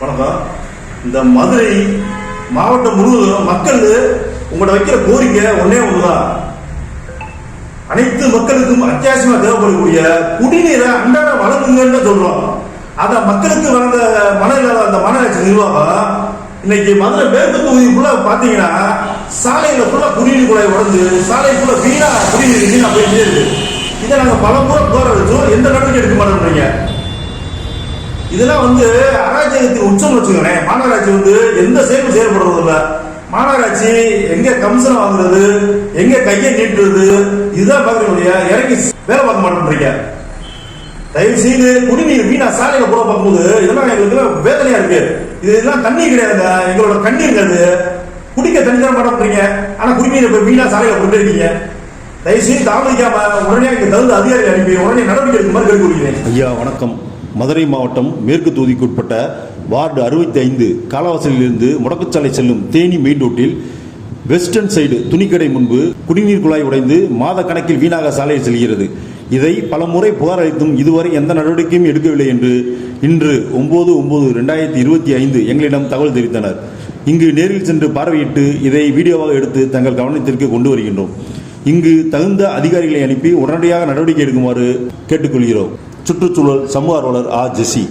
வணக்கம். இந்த மதுரை மாவட்டம் முழுவதும் மக்கள் உங்கள்ட்ட வைக்கிற கோரிக்கை ஒன்னே ஒண்ணுதான். அனைத்து மக்களுக்கும் அத்தியாவசியமா தேவைப்படக்கூடிய குடிநீரை அன்றாட வழங்குங்கன்னு சொல்றோம். அத மக்களுக்கு வளர்ந்த மன இல்லாத அந்த மாநகராட்சி நிர்வாகம் இன்னைக்கு மதுரை மேற்கு தொகுதி ஃபுல்லா பாத்தீங்கன்னா சாலையில ஃபுல்லா குடிநீர் குழாய் உடஞ்சு சாலை ஃபுல்லா வீணா குடிநீர் வீணா போயிட்டே இருக்கு. இதை நாங்க பல முறை கோர வச்சோம். எந்த நடவடிக்கை எடுக்க மாட்டேன்றீங்க இதெல்லாம் வந்து அராஜகத்தின் உச்சம் வச்சுக்கோங்களேன் மாநகராட்சி வந்து எந்த செயலும் செயல்படுறது இல்லை மாநகராட்சி எங்க கமிஷன் வாங்குறது எங்க கையை நீட்டுறது இதுதான் பாக்குறீங்க இறங்கி வேலை பார்க்க மாட்டேன்றீங்க. தயவு செய்து குடிநீர் வீணா சாலையில கூட பார்க்கும்போது இதெல்லாம் எங்களுக்கு வேதனையா இருக்கு. இது இதெல்லாம் தண்ணி கிடையாது எங்களோட கண்ணீர் அது. குடிக்க தண்ணி தர மாட்டேன்றீங்க. ஆனா குடிநீர் இப்ப வீணா சாலையில கொண்டு இருக்கீங்க தயவு செய்து தாமதிக்காம உடனே இங்க தகுந்த அதிகாரி அனுப்பி உடனே நடவடிக்கை எடுக்குமாறு கேட்டுக்கொள்கிறேன். ஐயா வணக்கம். மதுரை மாவட்டம் மேற்கு தொகுதிக்குட்பட்ட வார்டு அறுபத்தி ஐந்து காலவாசலிலிருந்து முடக்குச்சாலை செல்லும் தேனி மெயின் ரோட்டில் வெஸ்டர்ன் சைடு துணிக்கடை முன்பு குடிநீர் குழாய் உடைந்து மாத கணக்கில் வீணாக சாலையில் செல்கிறது. இதை பல முறை புகார் அளித்தும் இதுவரை எந்த நடவடிக்கையும் எடுக்கவில்லை என்று இன்று ஒன்பது ஒன்பது ரெண்டாயிரத்தி இருபத்தி ஐந்து எங்களிடம் தகவல் தெரிவித்தனர். இங்கு நேரில் சென்று பார்வையிட்டு இதை வீடியோவாக எடுத்து தங்கள் கவனத்திற்கு கொண்டு வருகின்றோம். இங்கு தகுந்த அதிகாரிகளை அனுப்பி உடனடியாக நடவடிக்கை எடுக்குமாறு கேட்டுக்கொள்கிறோம். சுற்றுச்சூழல் சமூக ஆர்வலர் ஆ ஜெசி